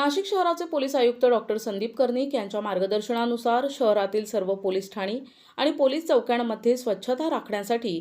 नाशिक शहराचे पोलीस आयुक्त डॉक्टर संदीप कर्णिक यांच्या मार्गदर्शनानुसार शहरातील सर्व पोलीस ठाणी आणि पोलीस चौक्यांमध्ये स्वच्छता राखण्यासाठी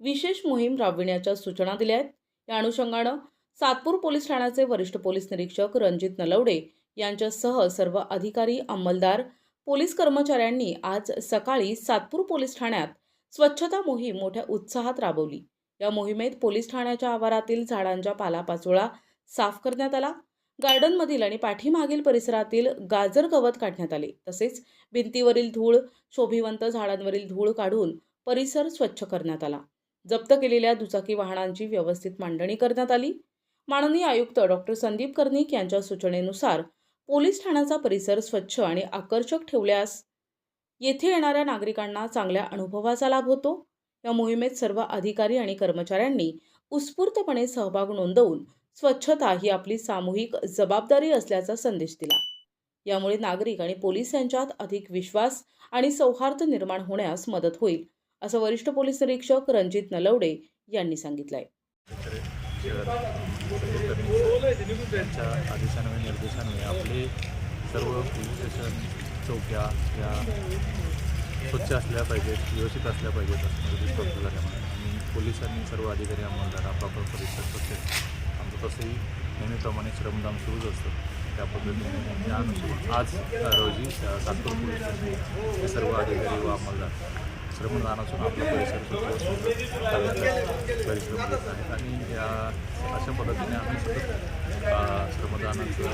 विशेष मोहीम राबविण्याच्या सूचना दिल्या आहेत. या अनुषंगानं सातपूर पोलीस ठाण्याचे वरिष्ठ पोलीस निरीक्षक रणजित नलवडे यांच्यासह सर्व अधिकारी अंमलदार पोलीस कर्मचाऱ्यांनी आज सकाळी सातपूर पोलीस ठाण्यात स्वच्छता मोहीम मोठ्या उत्साहात राबवली. या मोहिमेत पोलीस ठाण्याच्या आवारातील झाडांच्या पालापाचोळा साफ करण्यात आला. गार्डनमधील आणि पाठीमागील परिसरातील गाजर गवत काढण्यात आले. तसेच भिंतीवरील धूळ शोभिवंत झाडांवरील धूळ काढून परिसर स्वच्छ करण्यात आला. जप्त केलेल्या दुचाकी वाहनांची व्यवस्थित मांडणी करण्यात आली. माननीय आयुक्त डॉक्टर संदीप कर्णिक यांच्या सूचनेनुसार पोलीस ठाण्याचा परिसर स्वच्छ आणि आकर्षक ठेवल्यास येथे येणाऱ्या नागरिकांना चांगल्या अनुभवाचा लाभ होतो. या मोहिमेत सर्व अधिकारी आणि कर्मचाऱ्यांनी उत्स्फूर्तपणे सहभाग नोंदवून स्वच्छता ही आपली सामूहिक जबाबदारी असल्याचा संदेश दिला. यामुळे नागरिक आणि पोलीस यांच्यात अधिक विश्वास आणि सौहार्द निर्माण होण्यास मदत होईल असं वरिष्ठ पोलीस निरीक्षक रणजित नलवडे यांनी सांगितलंय. आदेशान्वये निर्देशान्वये आपले सर्व पोलीस स्टेशन चौक्या या स्वच्छ असल्या पाहिजेत व्यवस्थित असल्या पाहिजेत असं निर्देश प्राप्त झाल्यामुळे आणि पोलिसांनी सर्व अधिकारी अंमलदार आपापला परिसर स्वच्छ तसंही नेहमीप्रमाणे श्रमदान सुरूच असतं. त्या पद्धतीने त्या आज रोजी त्या सातपूर पोलीस स्टेशन हे सर्व अधिकारी व अंमलदार श्रमदानातून आपला परिसर परिश्रम घेत आहेत. आणि या अशा पद्धतीने आम्ही सतत श्रमदानाचं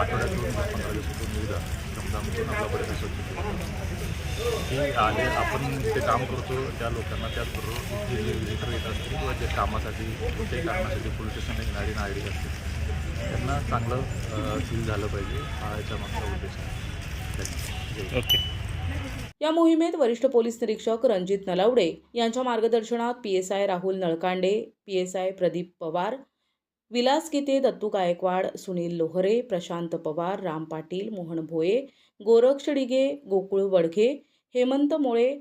आठवड्यातून पंधरा दिवसातून एकदा श्रमदानातून आपला परिसर स्वच्छ केला हे आले आपण जे काम करतो त्या लोकांना त्याचबरोबर जे विजिटर येत असतील किंवा जे कामासाठी कोणत्याही कारणासाठी पोलीस स्टेशनला येणारी नागरिक असतील त्यांना चांगलं फील झालं पाहिजे. हा याच्या मागचा उद्देश आहे. ओके. या मोहिमेत वरिष्ठ पोलीस निरीक्षक रणजित नलावडे यांच्या मार्गदर्शनात P S I Rahul Nalkande P S I Pradeep Pawar Vilas Gite Dattu Gaikwad Sunil Lohare Prashant Pawar Ram Patil Mohan Bhoye Goraksh Dige Gokul Wadghe Hemant Mole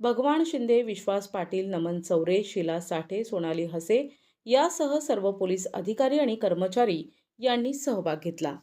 Bhagwan Shinde Vishwas Patil नमन चौरे शिला साठे सोनाली हसे यासह सर्व police अधिकारी आणि कर्मचारी यांनी सहभाग घेतला.